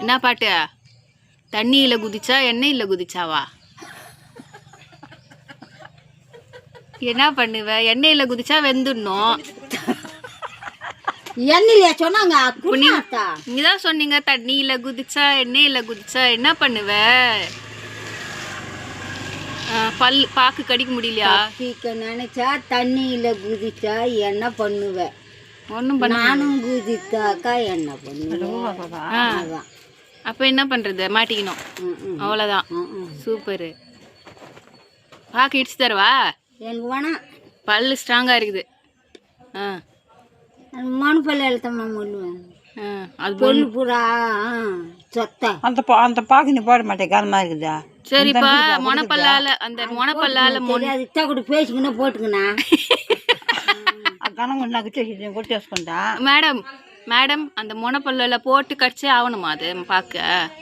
என்ன பாட்டு? தண்ணியில குதிச்சா எண்ணெயில குதிச்சாவா? என்ன பண்ணுவ? எண்ணெயில குதிச்சா வெந்துடணும். எண்ணிலையா சொன்னாங்க? நீதான் சொன்னீங்க தண்ணியில குதிச்சா எண்ணெயில குதிச்சா என்ன பண்ணுவ? பல் பாக்கு கடிக்க முடியலையா? நினைச்சா தண்ணியில குதிச்சா என்ன பண்ணுவேன் ஒன்றும் பண்ண நானும் குதித்தாக்கா என்ன அதான். அப்ப என்ன பண்றது? மாட்டிக்கணும். ம், ம், அவ்வளோதான். சூப்பரு. பாக்கு இடிச்சு தரவா? எனக்கு வேணாம் பல்லு ஸ்ட்ராங்கா இருக்குது. ஆ. மண் பல்ல எழுத்தம்மா முள்ளுவேன். ஆ, அது பொண்ணு. பூரா ஆ, சொத்த. அந்த பா அந்த பாக்கு நீ போட மாட்டேன் கனமா இருக்குதா? சரிப்பா மொனப்பல்லால அந்த மொனப்பல்லால மொன் தெரியாது. இத்தா கூட பேசிக்கினா போட்டுக்கண்ணா. கொண்டா கிட்ட கொட்டி வச்சுக்கொண்டா மேடம் மேடம் அந்த மொனப்பல்ல போட்டு கடிச்சே ஆகணுமா அது பாக்க?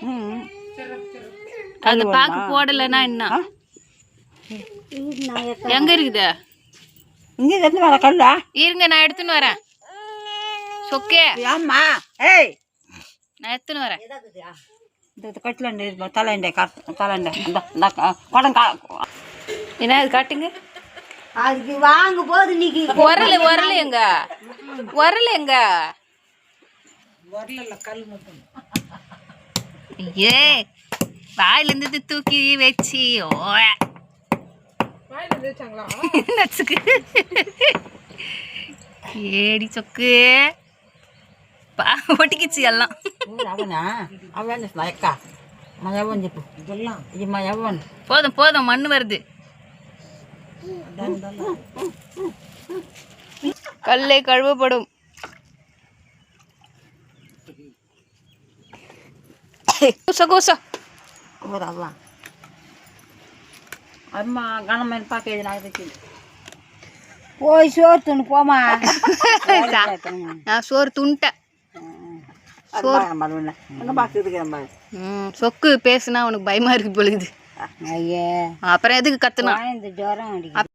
ம் அந்த பாக்கு போடலைன்னா என்ன? எங்க இருக்குது? இங்கே எத்தனை வர கல்லா? இருங்க நான் எடுத்துன்னு வரேன். சொக்கே. ஆமா ஏய்! நான் எடுத்துன்னு வரேன். இந்த கட்டில இந்த இந்த குடம் என்ன இது காட்டுங்க? அதுக்கு வாங்க போது இன்னைக்கு உரல உரல எங்க உரல எங்க உரல கல் மட்டும். ஏ வாயில இருந்து தூக்கி வச்சு ஏடி சொக்கு. பா ஒட்டிக்கிச்சு எல்லாம். அவனா? அவன் மயக்கா மயவன். போதும் போதும் மண்ணு வருது. கல்லை கழுவப்படும். அம்மா ಅಮ್ಮ ಗಣ ಮೇಲೆ ಪಾಕ ಇದನ್ನಾಗಬೇಕು ಓಯ್ ಸೋರ್ ತುಂಡು நான் சோறு துண்டேன். சோறு சொக்கு பேசுனா உனக்கு பயமா இருக்கு பொழுது அப்புறம் எதுக்கு கத்துனா? இந்த ஜுரம் அடிக்குது.